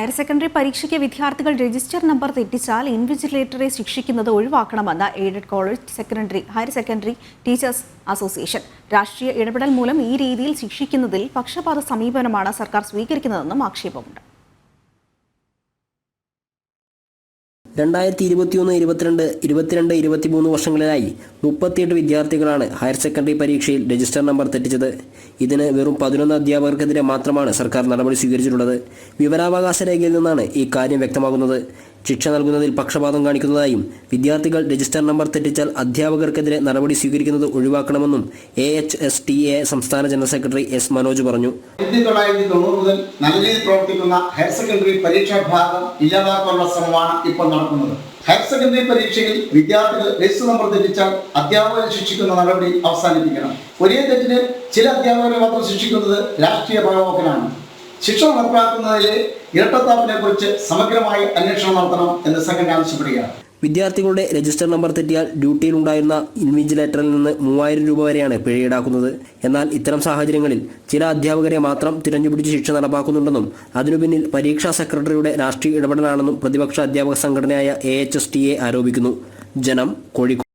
Higher secondary പരീക്ഷയ്ക്ക് വിദ്യാർത്ഥികൾ register number തെറ്റിച്ചാൽ ഇൻവിജിലേറ്ററെ ശിക്ഷിക്കുന്നത് ഒഴിവാക്കണമെന്ന് aided college secondary higher secondary teachers association. രാഷ്ട്രീയ ഇടപെടൽ മൂലം ഈ രീതിയിൽ ശിക്ഷിക്കുന്നതിൽ പക്ഷപാത സമീപനമാണ് സർക്കാർ സ്വീകരിക്കുന്നതെന്നും ആക്ഷേപമുണ്ട്. രണ്ടായിരത്തി ഇരുപത്തിയൊന്ന് ഇരുപത്തിരണ്ട് ഇരുപത്തിരണ്ട് ഇരുപത്തിമൂന്ന് വർഷങ്ങളിലായി മുപ്പത്തിയെട്ട് വിദ്യാർത്ഥികളാണ് ഹയർ സെക്കൻഡറി പരീക്ഷയിൽ രജിസ്റ്റർ നമ്പർ തെറ്റിച്ചത്. ഇതിന് വെറും പതിനൊന്ന് അധ്യാപകർക്കെതിരെ മാത്രമാണ് സർക്കാർ നടപടി സ്വീകരിച്ചിട്ടുള്ളത്. വിവരാവകാശ രേഖയിൽ നിന്നാണ് ഈ കാര്യം വ്യക്തമാകുന്നത്. ശിക്ഷ നൽകുന്നതിൽ പക്ഷപാതം കാണിക്കുന്നതായും വിദ്യാർത്ഥികൾ രജിസ്റ്റർ നമ്പർ തെറ്റിച്ചാൽ അധ്യാപകർക്കെതിരെ നടപടി സ്വീകരിക്കുന്നത് ഒഴിവാക്കണമെന്നും A H S T A സംസ്ഥാന ജനറൽ സെക്രട്ടറി എസ് മനോജ് പറഞ്ഞു. ആയിരത്തി തൊള്ളായിരത്തി തൊണ്ണൂറ് മുതൽ നല്ല രീതിയിൽ പ്രവർത്തിക്കുന്ന ഹയർ സെക്കൻഡറി പരീക്ഷാ ഭാഗം ഇല്ലാതാക്കാനുള്ള ശ്രമമാണ് ഇപ്പോൾ നടക്കുന്നത്. ഹയർ സെക്കൻഡറി പരീക്ഷയിൽ വിദ്യാർത്ഥികൾ രജിസ്റ്റർ നമ്പർ തെറ്റിച്ചാൽ അധ്യാപകരെ ശിക്ഷിക്കുന്ന നടപടി അവസാനിപ്പിക്കണം. ഒരേ തെറ്റിന് ചില അധ്യാപകരെ മാത്രം ശിക്ഷിക്കുന്നത് രാഷ്ട്രീയ പകപോക്കലാണ് ശിക്ഷ നടപ്പാക്കുന്നതിലെ ഇരട്ടത്താപ്പിനെ കുറിച്ച് സമഗ്രമായി അന്വേഷണം നടത്തണം എന്ന് സംഘടന ആവശ്യപ്പെടുകയാണ്. വിദ്യാർത്ഥികളുടെ രജിസ്റ്റർ നമ്പർ തെറ്റിയാൽ ഡ്യൂട്ടിയിലുണ്ടായിരുന്ന ഇൻവിജിലേറ്ററിൽ നിന്ന് മൂവായിരം രൂപ വരെയാണ് പിഴ ഈടാക്കുന്നത് എന്നാൽ ഇത്തരം സാഹചര്യങ്ങളിൽ ചില അധ്യാപകരെ മാത്രം തിരഞ്ഞുപിടിച്ച് ശിക്ഷ നടപ്പാക്കുന്നുണ്ടെന്നും അതിനു പിന്നിൽ പരീക്ഷാ സെക്രട്ടറിയുടെ രാഷ്ട്രീയ ഇടപെടലാണെന്നും പ്രതിപക്ഷ അധ്യാപക സംഘടനയായ എ ആരോപിക്കുന്നു. ജനം കോഴിക്കോട്.